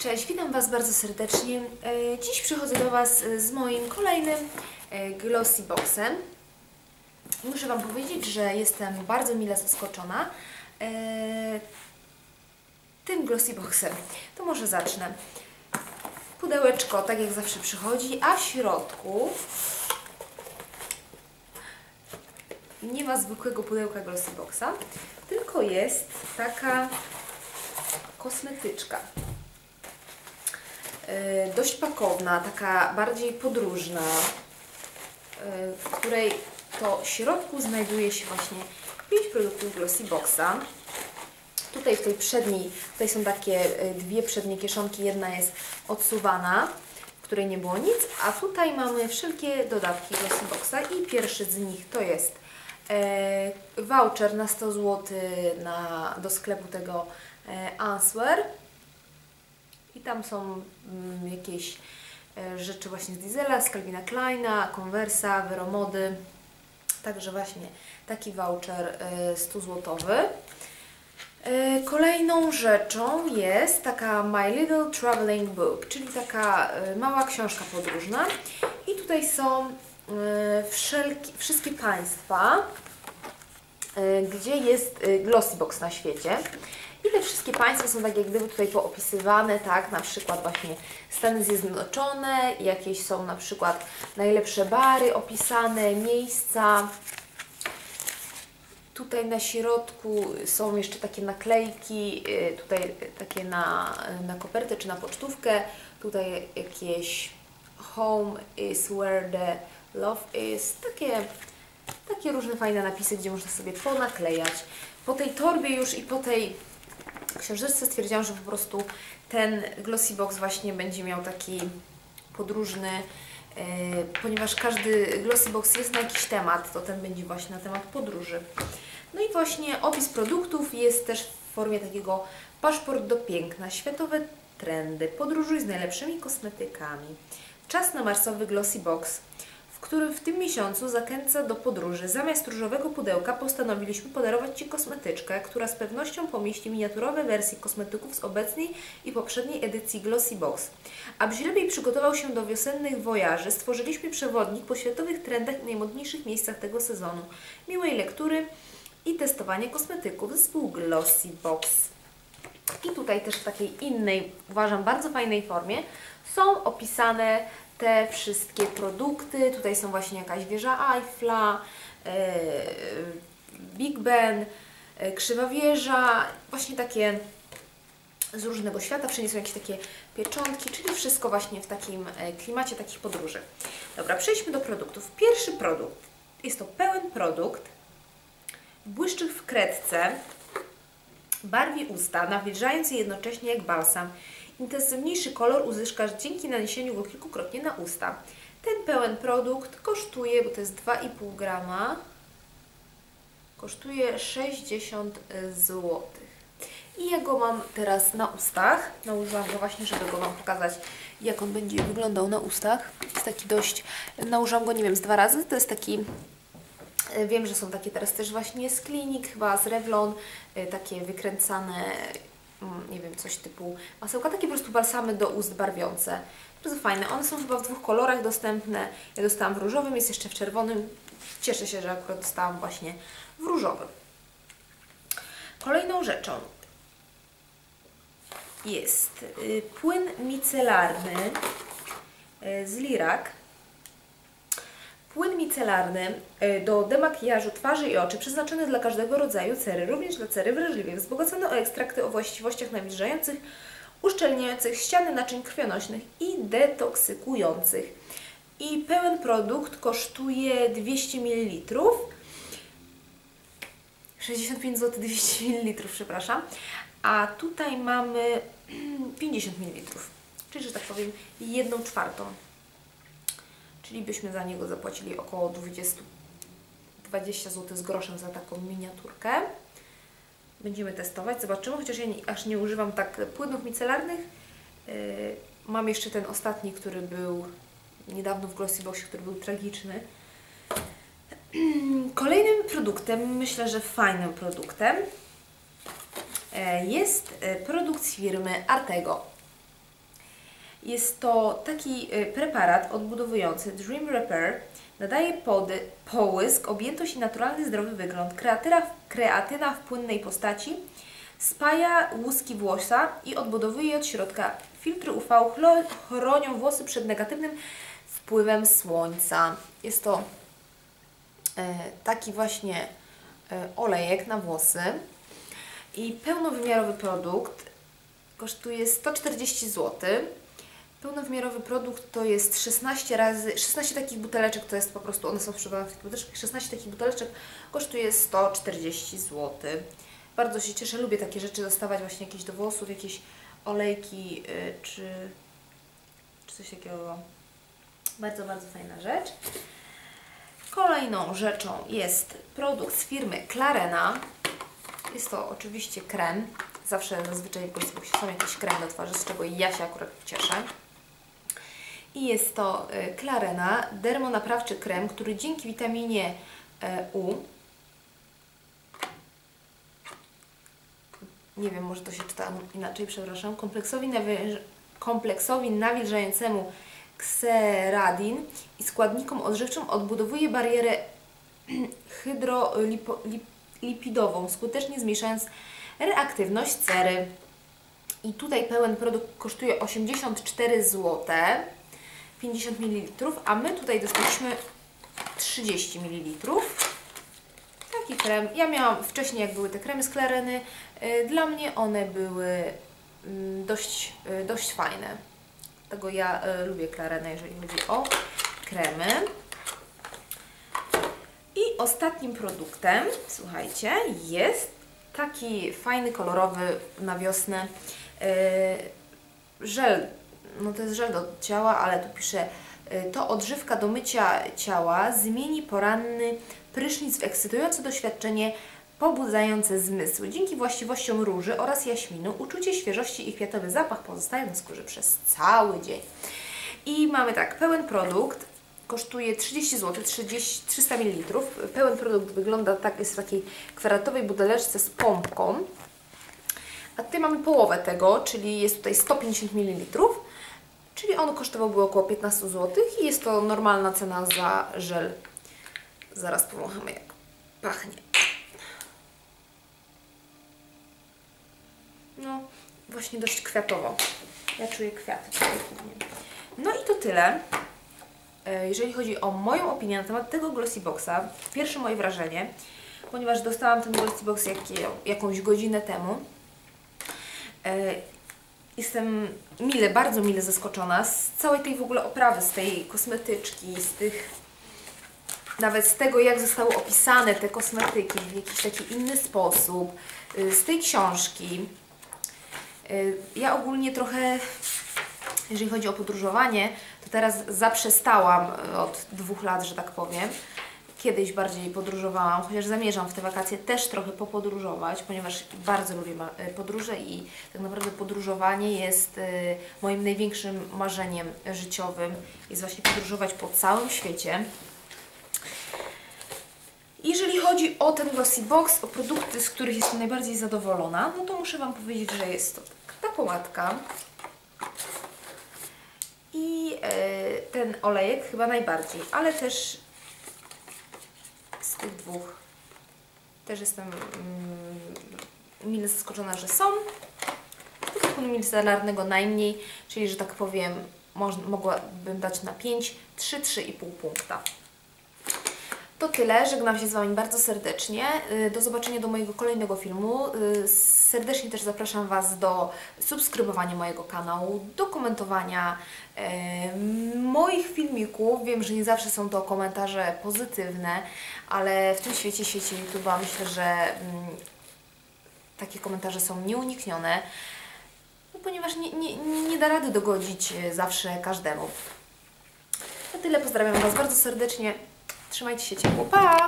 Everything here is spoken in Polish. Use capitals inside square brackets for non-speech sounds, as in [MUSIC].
Cześć, witam Was bardzo serdecznie. E, Dziś przychodzę do Was e, z moim kolejnym e, Glossy Boxem. Muszę Wam powiedzieć, że jestem bardzo mile zaskoczona tym Glossy Boxem. To może zacznę. Pudełeczko, tak jak zawsze przychodzi, a w środku nie ma zwykłego pudełka Glossy Boxa, tylko jest taka kosmetyczka. Yy, dość pakowna, taka bardziej podróżna, yy, w której to środku znajduje się właśnie 5 produktów Glossy Boxa. Tutaj w tej przedniej, tutaj są takie yy, dwie przednie kieszonki, jedna jest odsuwana, w której nie było nic, a tutaj mamy wszelkie dodatki Glossy Boxa i pierwszy z nich to jest yy, voucher na 100 zł na, do sklepu tego yy, Answer. I tam są mm, jakieś e, rzeczy właśnie z Diesela, z Calvina Kleina, Conversa, Veromody. Także właśnie taki voucher e, 100 złotowy. E, Kolejną rzeczą jest taka My Little Traveling Book, czyli taka e, mała książka podróżna. I tutaj są e, wszelki, wszystkie państwa, e, gdzie jest e, Glossy Box na świecie. I te wszystkie państwa są tak jak gdyby tutaj poopisywane, tak, na przykład właśnie Stany Zjednoczone, jakieś są na przykład najlepsze bary opisane, miejsca. Tutaj na środku są jeszcze takie naklejki, y, tutaj takie na, na kopertę czy na pocztówkę. Tutaj jakieś home is where the love is. Takie, takie różne fajne napisy, gdzie można sobie ponaklejać. Po tej torbie już i po tej książeczce stwierdziłam, że po prostu ten Glossy Box właśnie będzie miał taki podróżny, yy, ponieważ każdy Glossy Box jest na jakiś temat, to ten będzie właśnie na temat podróży. No i właśnie opis produktów jest też w formie takiego paszport do piękna, światowe trendy, podróżuj z najlepszymi kosmetykami. Czas na marsowy Glossy Box w którym w tym miesiącu zachęca do podróży. Zamiast różowego pudełka postanowiliśmy podarować Ci kosmetyczkę, która z pewnością pomieści miniaturowe wersje kosmetyków z obecnej i poprzedniej edycji Glossy Box. Abyś lepiej przygotował się do wiosennych wojaży, stworzyliśmy przewodnik po światowych trendach i najmodniejszych miejscach tego sezonu. Miłej lektury i testowania kosmetyków zespół Glossy Box. I tutaj też w takiej innej, uważam, bardzo fajnej formie są opisane te wszystkie produkty. Tutaj są właśnie jakaś wieża Eiffla, yy, Big Ben, yy, krzywa wieża, właśnie takie z różnego świata, wszędzie są jakieś takie pieczątki, czyli wszystko właśnie w takim e, klimacie takich podróży. Dobra, przejdźmy do produktów. Pierwszy produkt jest to pełen produkt, błyszczyk w kredce, barwi usta, nawilżając je jednocześnie jak balsam. Intensywniejszy kolor uzyskasz dzięki naniesieniu go kilkukrotnie na usta. Ten pełen produkt kosztuje, bo to jest 2,5 grama, kosztuje 60 zł. I ja go mam teraz na ustach. Nałożyłam go właśnie, żeby go Wam pokazać, jak on będzie wyglądał na ustach. Jest taki dość, nałożyłam go, nie wiem, z dwa razy. To jest taki E, Wiem, że są takie teraz też właśnie z klinik, chyba z Revlon, e, takie wykręcane, nie wiem, coś typu masełka, takie po prostu balsamy do ust barwiące. Bardzo fajne. One są chyba w dwóch kolorach dostępne. Ja dostałam w różowym, jest jeszcze w czerwonym. Cieszę się, że akurat dostałam właśnie w różowym. Kolejną rzeczą jest y, płyn micelarny y, z Lirak. Płyn micelarny y, do demakijażu twarzy i oczy przeznaczony dla każdego rodzaju cery, również dla cery wrażliwej, wzbogacony o ekstrakty o właściwościach nawilżających, uszczelniających ściany naczyń krwionośnych i detoksykujących. I pełen produkt kosztuje 200 ml. 65 zł 200 ml, przepraszam. A tutaj mamy [CLEARS THROAT] 50 ml, czyli że tak powiem jedną czwartą czyli byśmy za niego zapłacili około 20, 20 zł z groszem za taką miniaturkę. Będziemy testować, zobaczymy, chociaż ja nie, aż nie używam tak płynów micelarnych. Yy, mam jeszcze ten ostatni, który był niedawno w Glossy Boxie, który był tragiczny. [CLEARS THROAT] Kolejnym produktem, myślę, że fajnym produktem, yy, jest yy, produkt z firmy Artego. Jest to taki y, preparat odbudowujący Dream Repair. Nadaje pody, połysk, objętość i naturalny, zdrowy wygląd. Kreatyna, kreatyna w płynnej postaci spaja łuski włosa i odbudowuje je od środka. Filtry UV chronią włosy przed negatywnym wpływem słońca. Jest to e, taki właśnie e, olejek na włosy i pełnowymiarowy produkt kosztuje 140 zł. Pełnowymiarowy produkt to jest 16 razy, 16 takich buteleczek, to jest po prostu, one są sprzedawane w takich buteleczkach, 16 takich buteleczek kosztuje 140 zł. Bardzo się cieszę, lubię takie rzeczy dostawać właśnie jakieś do włosów, jakieś olejki y, czy, czy coś takiego. Bardzo, bardzo fajna rzecz. Kolejną rzeczą jest produkt z firmy Clarena. Jest to oczywiście krem. Zawsze zazwyczaj w Goldboxie są jakieś kremy do twarzy, z czego ja się akurat cieszę. I jest to y, Clarena dermonaprawczy krem, który dzięki witaminie e, U nie wiem, może to się czyta inaczej, przepraszam, kompleksowi, nawię- kompleksowi nawilżającemu kseradin i składnikom odżywczym odbudowuje barierę [CLEARS THROAT] hydrolipidową, skutecznie zmniejszając reaktywność cery. I tutaj pełen produkt kosztuje 84 zł, 50 ml, a my tutaj dostaliśmy 30 ml. Taki krem. Ja miałam wcześniej, jak były te kremy z Klareny, y, dla mnie one były mm, dość, y, dość fajne. Dlatego ja y, lubię Klarenę, jeżeli chodzi o kremy. I ostatnim produktem, słuchajcie, jest taki fajny, kolorowy na wiosnę żel. No to jest żel do ciała, ale tu pisze to odżywka do mycia ciała zmieni poranny prysznic w ekscytujące doświadczenie pobudzające zmysły. Dzięki właściwościom róży oraz jaśminu uczucie świeżości i kwiatowy zapach pozostają na skórze przez cały dzień. I mamy tak, pełen produkt kosztuje 30 zł, 30, 300 ml. Pełen produkt wygląda tak, jest w takiej kwadratowej buteleczce z pompką. A tutaj mamy połowę tego, czyli jest tutaj 150 ml. Czyli on kosztowałby około 15 zł i jest to normalna cena za żel Zaraz powąchamy jak pachnie. No, właśnie dość kwiatowo. Ja czuję kwiaty. No i to tyle. E, Jeżeli chodzi o moją opinię na temat tego Glossy Boxa, pierwsze moje wrażenie, ponieważ dostałam ten Glossy Box jak, jakąś godzinę temu, e, jestem mile, bardzo mile zaskoczona z całej tej w ogóle oprawy, z tej kosmetyczki, z tych nawet z tego, jak zostały opisane te kosmetyki w jakiś taki inny sposób, y, z tej książki. Y, ja ogólnie trochę, jeżeli chodzi o podróżowanie, to teraz zaprzestałam y, od dwóch lat, że tak powiem. Kiedyś bardziej podróżowałam, chociaż zamierzam w te wakacje też trochę popodróżować, ponieważ bardzo lubię podróże i tak naprawdę podróżowanie jest moim największym marzeniem życiowym. Jest właśnie podróżować po całym świecie. Jeżeli chodzi o ten Glossy Box, o produkty, z których jestem najbardziej zadowolona, no to muszę Wam powiedzieć, że jest to ta pomadka i e, ten olejek chyba najbardziej, ale też dwóch też jestem mm, mile zaskoczona, że są. Z tego micelarnego najmniej, czyli że tak powiem, mogłabym dać na 5, 3, 3,5 punkta. To tyle, żegnam się z Wami bardzo serdecznie. Y, do zobaczenia do mojego kolejnego filmu. Y, serdecznie też zapraszam Was do subskrybowania mojego kanału, do komentowania y, moich filmików. Wiem, że nie zawsze są to komentarze pozytywne, ale w tym świecie, świecie YouTube'a myślę, że mm, takie komentarze są nieuniknione, no, ponieważ nie, nie, nie da rady dogodzić zawsze każdemu. To tyle, pozdrawiam Was bardzo serdecznie. Trzymajcie się ciepło. Pa!